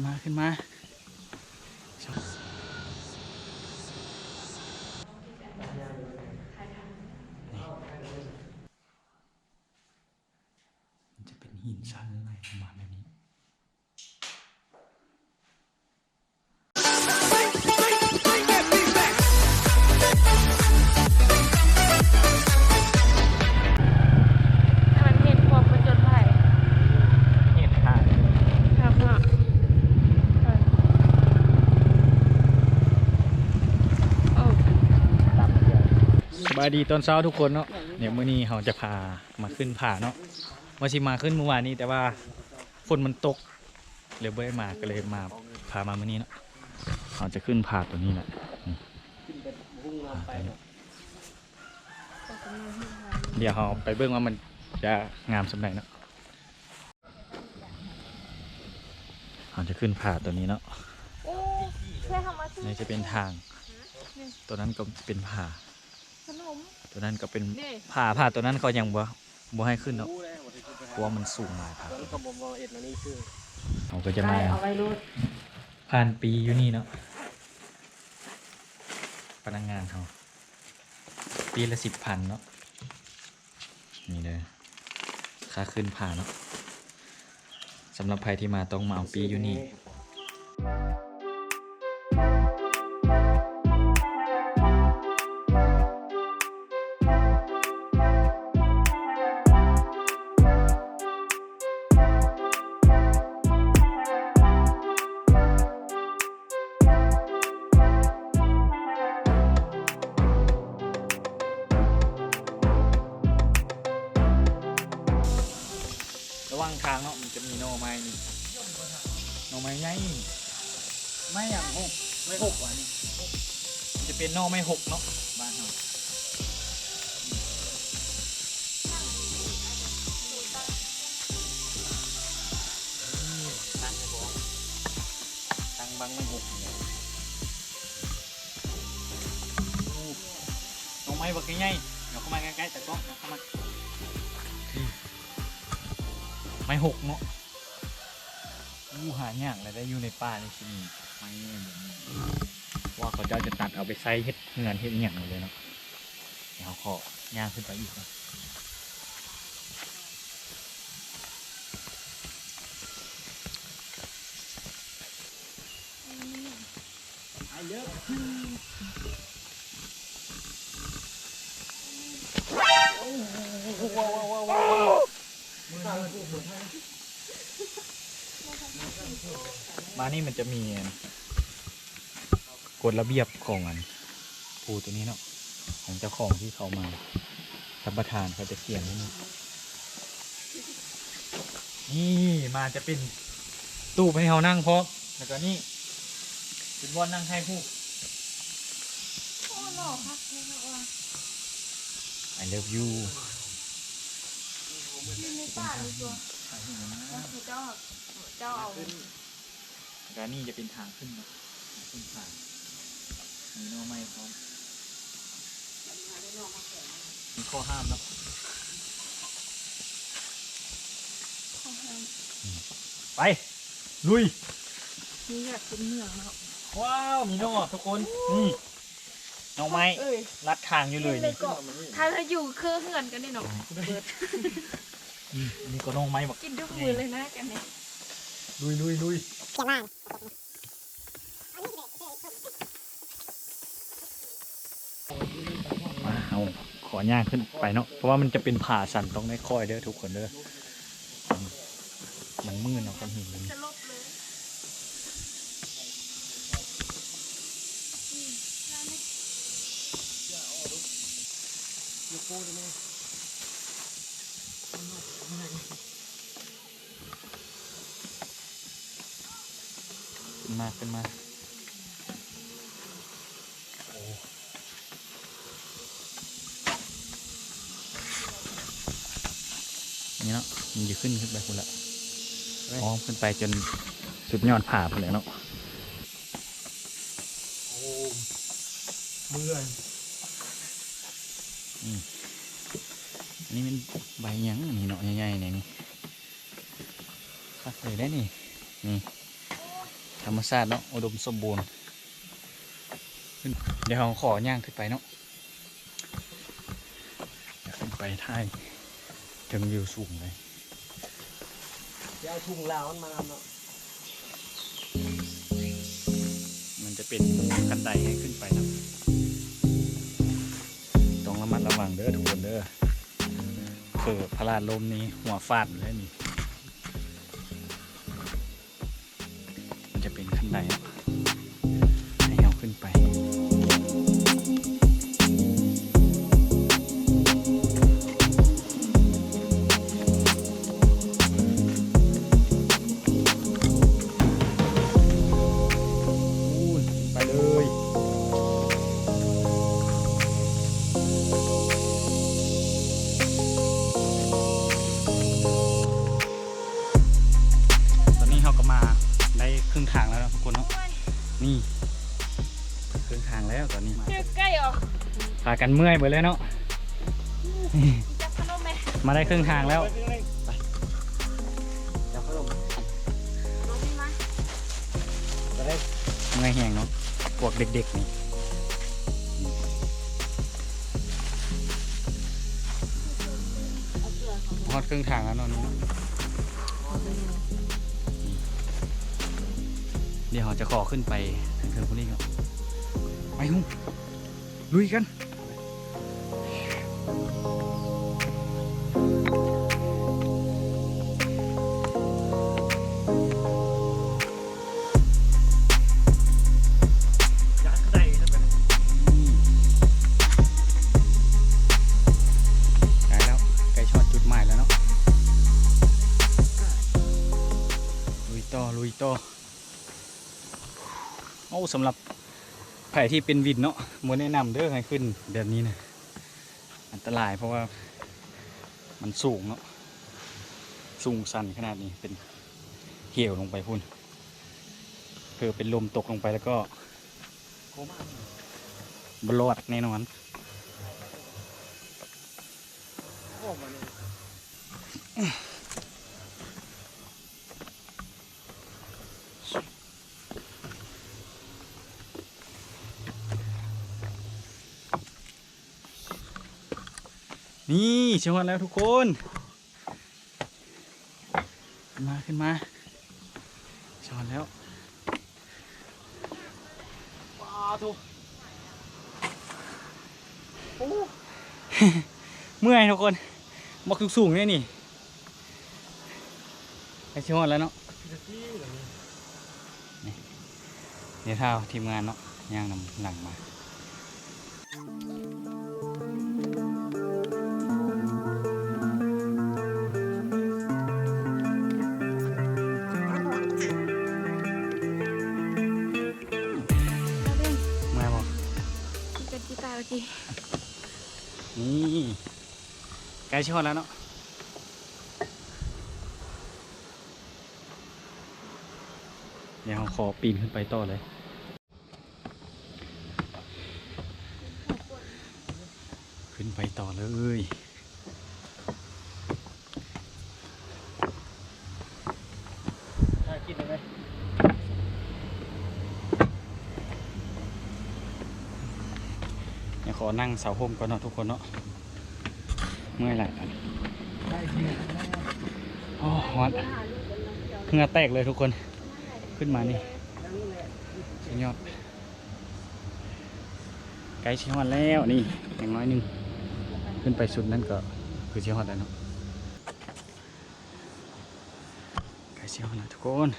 ขึ้นมาขึ้นมา บายดีตอนเช้าทุกคนเนาะเดี๋ยวมื้อนี้เราจะพามาขึ้นผาเนาะว่าสิมาขึ้นเมื่อวานนี้แต่ว่าฝนมันตกเลยไม่ได้มาก็เลยมาพามามื้อนี้เนาะเราจะขึ้นผาตัวนี้แหละนี่ผาตัวนี้เดี๋ยวเราไปเบิ่งว่ามันจะงามสำไหนเนาะเราจะขึ้นผาตัวนี้เนาะโอ้แค่ทำมาซื้อนี่จะเป็นทาง ตัวนั้นก็เป็นผา ขนม ตัวนั้นก็เป็นนี่ผาผาตัวนั้นเขายังบ่บ่ให้ขึ้นเนาะเพราะว่ามันสูงหลายผาตัวนั้นเราก็จะมาเอาไว้รูดผ่านปีอยู่นี่เนาะพนักงานเขาปีละสิบพันเนาะนี่เลยค่าขึ้นผ่าเนาะสำหรับใครที่มาต้องมาเอาปีอยู่นี่ ว่างทางเนาะมันจะมีหน่อไม้นี่หน่อไม้ใหญ่ไม่อย่างหกไม่หกว่ะนี่มันจะเป็นหน่อไม้หกเนาะบ้านเราตั้งไว้บ่ตั้งบังไม่หกเนี่ยโอ้หน่อไม้บักใหญ่ๆเดี๋ยวเข้ามาใกล้ๆแต่ก็เข้ามา ไม้หกเนาะอู้หายากเลยได้อยู่ในป่าในที่นี่ไม้เนี่ยแบบนี้ว่าเขาเจ้าจะตัดเอาไปใส่เฮ็ดเงินเฮ็ดอย่างเลยเนาะเดี๋ยวเขาขอย่างขึ้นไปอีกเนาะ มานี่มันจะมีกฎระเบียบของอันปูตัวนี้เนาะของเจ้าของที่เขามารับประทานเขาจะเขียนไว้นี่นี่มาจะเป็นตู้ให้เขานั่งพร้อมแล้วก็นี่เป็นบอนนั่งให้ผู้โอ้หล่อค่ะแค่ว่า I love you ยู่ใน ป่าเลยตัวก็คือเจ้าเจ้าเอาแล้วนี่จะเป็นทางขึ้นนะขึ้นทางมีโน้ไม้พร้อมมีข้อห้ามนะข้องทางไปลุยนี่อยากเป็นเมืองเนาะว้าวมีโน่ทุกคนนี่น้องไม้เอ้ยลัดทางอยู่เลยนี่ถ้าถ้าอยู่เครื่องเหือนกันนี่เนาะ นี่นี่ก็น้องไม้บอกกินทุกมือเลยนะกันเนี่ยลุยลุยลุยมาเอาขอย่างขึ้นไปเนาะเพราะว่ามันจะเป็นผ่าสันต้องได้คอยเด้อทุกคนเด้ออืมมันมืดเนาะก้อนหินมัน จะลบเลย ขึ้น มาขึ้นมาโอ้นี่เนาะมันจะขึ้นขึ้นไปคุณละอ้อมขึ้นไปจนสุดยอดผาไปเลยเนาะโอ้เมื่อยอันนี้มันใบหยังนี่เนาะใหญ่ๆเนี่ยนี่คักเลยได้นี่นี่ธ รรมชาติเนาะอุดมสมบูรณ์ขึ้นเดี๋ยวเราขอย่างขึ้นไปเนาะเดี๋ยวขึ้นไปท้ายถึงวิวสูงเลยจะเอาทุ่งลาวมันมานำเนาะมันจะเป็นกันไดให้ขึ้นไปนะต้องระมัดระวังเด้อทุกคนเด้อเผื่อพลาดลมนี่หัวฟาดเลยนี่ ไดเน กันเมื่อยหมดเลยเนาะจับขนมไหมมาได้ครึ่งทางแล้วจับขนมน้องพี่มาจะได้เมื่อยแห้งเนาะพวกเด็กๆนี่เอาเกลือของฮอดครึ่งทางแล้วเนาะนี่เนาะเดี๋ยวเราจะขอขึ้นไปทางเทิงพวกนี้ก่อนไปหุ้งลุยกัน ลุยต่อลุยต่อโอ้สำหรับไผ่ที่เป็นวินเนาะมวแนะนำเด้อให้ขึ้นแบบนี้นะอันตรายเพราะว่ามันสูงเนาะสูงสันขนาดนี้เป็นเหี่ยวลงไปพุ่นเพื่อเป็นลมตกลงไปแล้วก็โคม่าบลอดแน่นอนอ นี่ยนี่เชื่อวันแล้วทุกคนขึ้นมาขึ้นมาเชื่อวันแล้วว้าทุกเมื่อยทุกคนบอกสูงๆเนี่ยนี่ไอเชื่อวันแล้วเนาะพิซซี่เหรอนี่เดี๋ยวเท้าทีมงานเนาะย่างนำหลังมาเรา ใกล้เชื่อวันแล้วเนาะเดี๋ยวเราขอปีนขึ้นไปต่อเลย ขึ้นไปต่อเลยถ้ากินได้ไหมเดี๋ยวขอนั่งเสาโฮมก่อนเนาะทุกคนเนาะ เมื่อยไหล่ตอนนี้ได้กินโอ้ฮอตเหงื่อแตกเลยทุกคน ขึ้นมานี่สุดยอดไกลเชียงวันแล้วนี่อย่างน้อยนึง ขึ้นไปสุดนั่นก็คือเชียงวันแล้วเนาะไกลเชียงวันแล้วทุกคน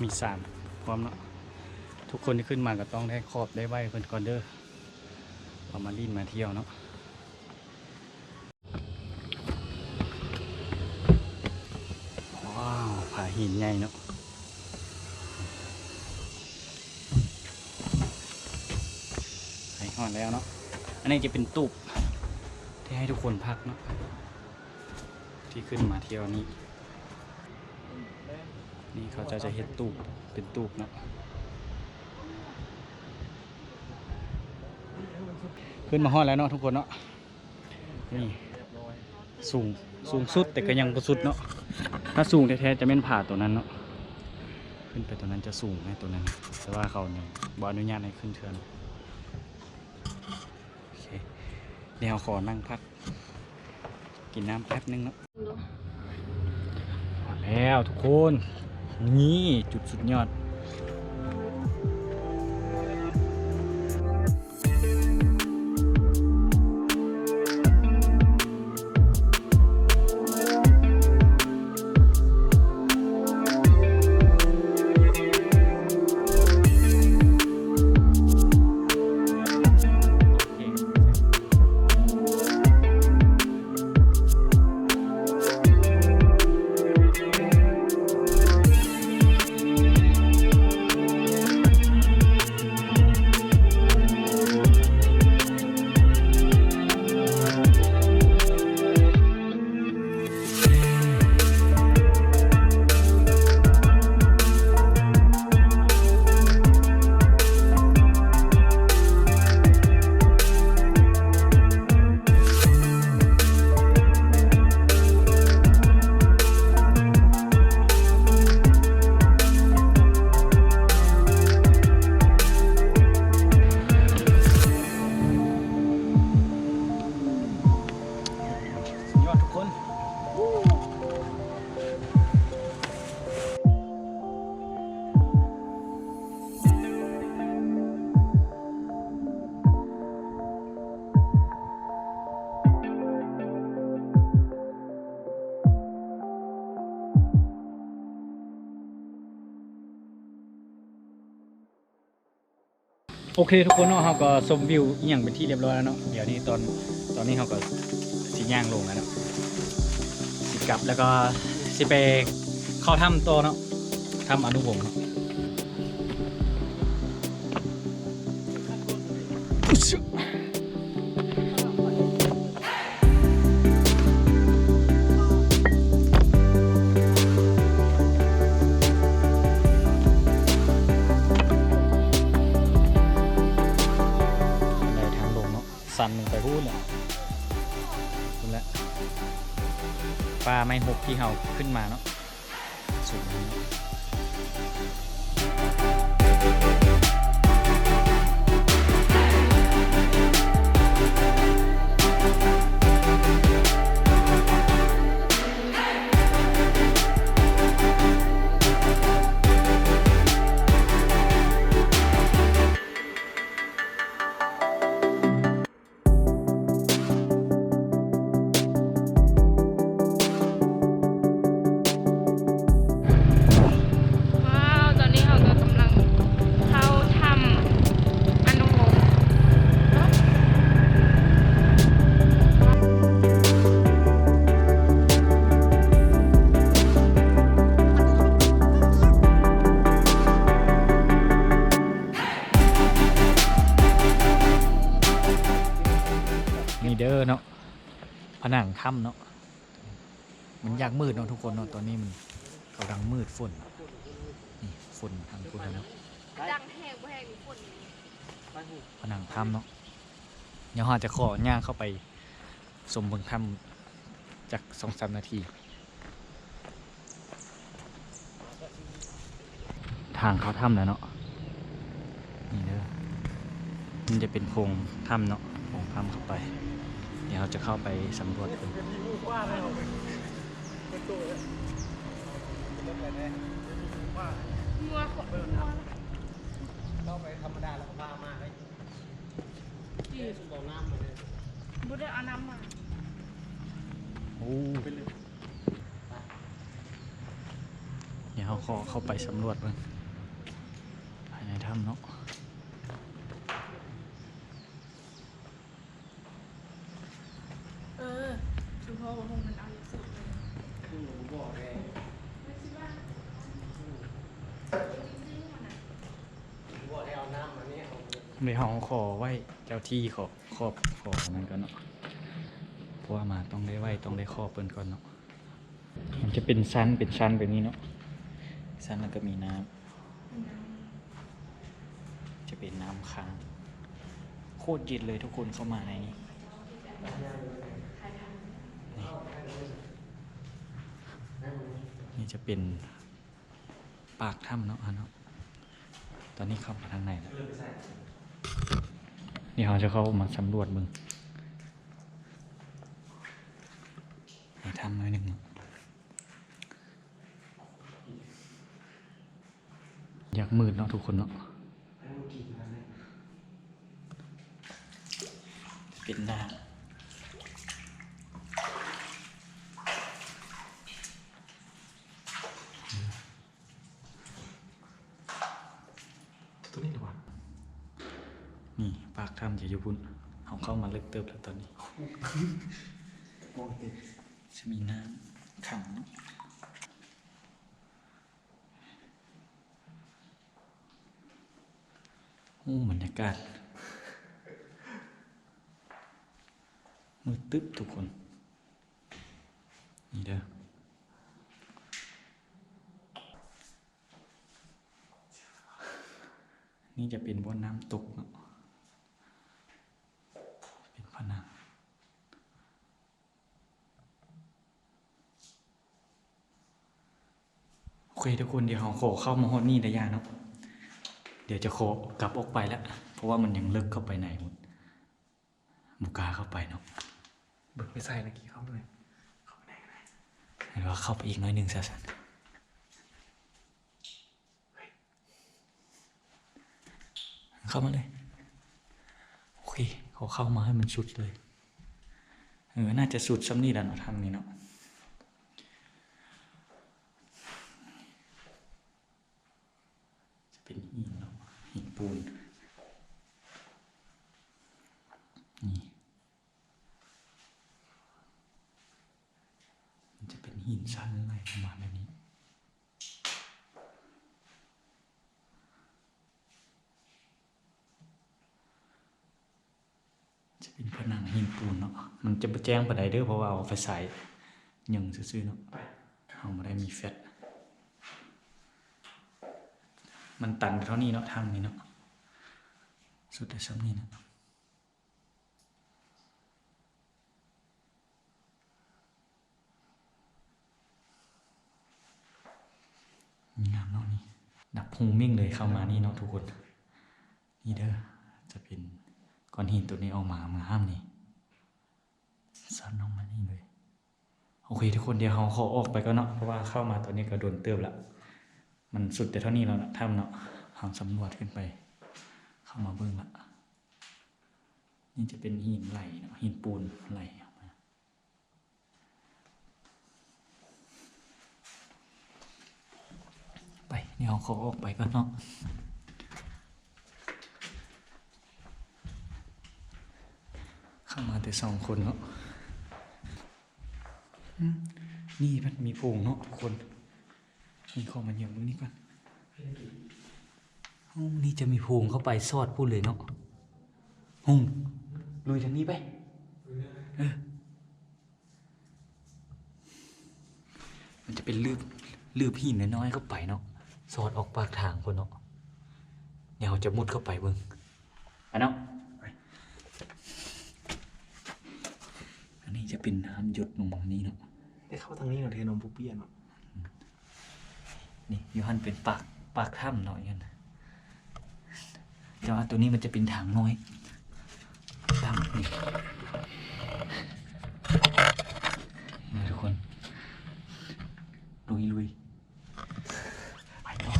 มีสามพร้อมเนาะทุกคนที่ขึ้นมาก็ต้องได้ขอบได้ไหวเพิ่อนก่อนเด้อ เอามาลินมาเที่ยวเนาะว้าวผาหินใหญ่เนาะไปหอดแล้วเนาะอันนี้จะเป็นตูบที่ให้ทุกคนพักเนาะที่ขึ้นมาเที่ยวนี้ นี่เขาจะจะเฮ็ดตูบเป็นตูบเนาะ ขึ้นมาฮอดแล้วเนาะทุกคนเนาะนี่สูงสูงสุดแต่ก็ยังบ่สุดเนาะถ้าสูงแท้ๆจะเป็นผ่าตัวนั้นเนาะขึ้นไปตัวนั้นจะสูงไงตัวนั้นแต่ว่าเขาเนี่ยบ่อนุญาตให้ขึ้นเทือนโอเคเดี๋ยวขอนั่งพักกินน้ำแป๊บนึงเนาะแล้วทุกคนนี่จุดสุดยอด โอเคทุกคนเนาะเราก็ชมวิวอย่างเป็นที่เรียบร้อยแล้วเนาะเดี๋ยวนี้ตอนตอนนี้เราก็สิย่างลงแล้วเนาะสิกลับแล้วก็สิไปเข้าถ้ำตัวเนาะถ้ำอนุวงศ์เนาะอุ๊ย ไม่หกที่เขาขึ้นมาเนาะ ผนังถ้ำเนาะมันยากมืดเนาะทุกคนเนาะตอนนี้มันกำลังมืดฝนนี่ฝนทางคุณเนาะดังแหกบ่แหกมีฝนผนังถ้ำเนาะเดี๋ยวเราจะขอย่างเข้าไปสมเบิงถ้ำจากสองสามนาที ทางเขาถ้ำแล้วเนาะนี่เด้อมันจะเป็นโพรงถ้ำเนาะโพรงถ้ำเข้าไป ดี๋ยวเราจะเข้าไปสำรวจกันมัวขนเข้าไปธรรมดาแล้วก็พามากเลยที่บ่อน้ำมาเลยบุได้เอาน้ำมาโอ้เดี๋ยวเราขอเข้าไปสำรวจมันภายในถ้ำเนาะ เออคือพ่อของมันเอาอยู่สุดเลย บ่อแดง ไม่ใช่ว่า บ่อแดงเอาน้ำมา เนี่ยเอาเดี๋ยวเราขอไหวเจ้าที่ขอขอบขอนั้นก่อนเนาะเพราะว่ามาต้องได้ไหวต้องได้ขอบเปิ้นก่อนเนาะมันจะเป็นชั้นเป็นชั้นแบบนี้เนาะชั้นแล้วก็มีน้ำจะเป็นน้ำค้างโคตรเย็นเลยทุกคนเข้ามาในนี้นี่นี่จะเป็นปากถ้ำเนาะฮะเนาะตอนนี้เข้ามาทางไหนแล้ว นี่เราจะเข้ามาสำรวจมึงทำหน่อยหนึ่งเนาะอยากมืดเนาะทุกคนเนาะเป็นหน้า ตัวนี้ดีกว่า นี่ปากถ้ำจะอยู่บุญเขาเข้ามาเลิกเติบแล้วตอนนี้ มองติด จะมีน้ำขังเนอะ โอ้บรรยากาศมืดตึ๊บทุกคน นี่เด้อนี่จะเป็นบ่อน้ำตกเนาะเป็นผนังโอเคทุกคนเดี๋ยวเราขอเข้ามาฮอดนี่ระยะเนาะ ดี๋ยวจะขอกลับออกไปแล้ว เพราะว่ามันยังเลิกเข้าไปไหนหมดบุกล้าเข้าไปเนาะเบิกไปใส่ตะกี้เข้าไปเลยเข้าไปไหนไหนเห็นว่าเข้าไปอีกน้อยหนึ่งซะสันเข้ามาเลยโอเคเขาเข้ามาให้มันสุดเลยเออน่าจะสุดซ้ำนี่แหละเนาะทำนี่เนาะจะเป็นหินเนาะหินปูน นี่ มันจะเป็นหินชั้นอะไรประมาณแบบนี้ จะเป็น ผนังหินปูนเนาะมันจะไปแจ้งปานใดเด้อเพราะว่าเอาไฟใส่หยังซื่อๆเนาะเอามาได้มีแฟตมันตันเท่านี้เนาะทางนี้เนาะสุดแต่ซ้ำนี่นะงามเนาะนี่ดับพุงมิ่งเลยเข้ามานี่เนาะทุกคน นี่เด้อจะเป็น ก้อนหินตัวนี้ออกมามาห้ามนี่ซันออกมานี่เลยโอเคทุกคนเดี๋ยวเราขอออกไปก็เนาะเพราะว่าเข้ามาตอนนี้ก็โดนเติบละมันสุดแต่เท่านี้แล้วนะถ้ำเนาะหางสำรวจขึ้นไป เข้ามาเบิ่งละนี่จะเป็นหินไหลเนาะหินปูนไหลออกมาไปเดี๋ยวเราขอออกไปก็เนาะ เข้ามาแต่สองคนเนาะนี่มันมีโพรงเนาะทุกคน นี่ข้ามาเยี่ยมตรงนี้ก่อนห้องนี้จะมีโพรงเข้าไปซอดพูดเลยเนาะห้องลุยทางนี้ไปมันจะเป็นลืบลืบหินน้อยๆเข้าไปเนาะซอดออกปากทางคนเนาะเดี๋ยวเราจะมุดเข้าไปเบิ่งอันเนาะอั นนี้จะเป็นน้ำหยดลงมานี้เนาะได้เข้าทางนี้หน่อยเทนมปุ๊บเปี้ยนเนาะนี่ยูฮันเป็นปากปากถ้ำหน่อยกันแต่ว่าตัวนี้มันจะเป็นทางน้อยถ้ำนี่นี่ทุกคนลุยลุยไปต่อ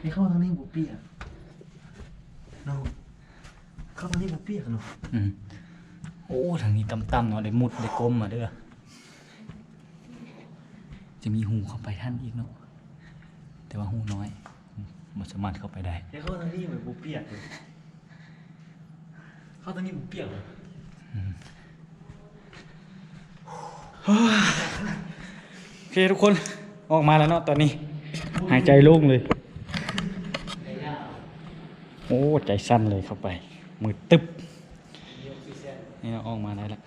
ได้เข้าทางนี้ปุ๊บเปี้ยนเนาะเข้าทางนี้ปุ๊บเปี้ยนเนาะ อืม โอ้ทางนี้ต่ำๆเนาะได้มุดได้ก้มมาเด้อจะมีหูเข้าไปท่านอีกเนาะแต่ว่าหูน้อยมันสามารถเข้าไปได้ได้เข้าทางนี้เหมือนปุ๊บเปี้ยนเลยเข้าทางนี้ปุ๊บเปี้ยนเลยโอเคทุกคนออกมาแล้วเนาะตอนนี้ หายใจโล่งเลย โอ้ ใจสั้นเลยเข้าไป มือตึ๊บ นี่เราออกมาได้ละ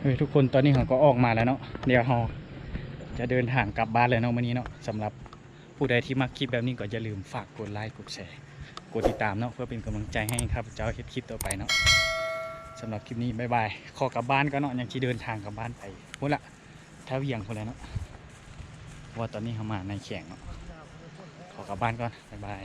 เฮ้ยทุกคนตอนนี้เราก็ออกมาแล้วเนาะเดี๋ยวเราจะเดินทางกลับบ้านเลยเนาะวันนี้เนาะสำหรับผู้ใดที่มักคลิปแบบนี้ก็อย่าลืมฝากกดไลค์กดแชร์กดติดตามเนาะเพื่อเป็นกำลังใจให้ครับเจ้าเฮ็ดคลิปต่อไปเนาะสำหรับคลิปนี้บายบายขอกลับบ้านก็เนาะยังที่เดินทางกลับบ้านไปพุ่ละเท้าเวียงคนแล้วเนาะว่าตอนนี้เขามาในแข่งเนาะ ออกกลับบ้านก่อนบ๊ายบาย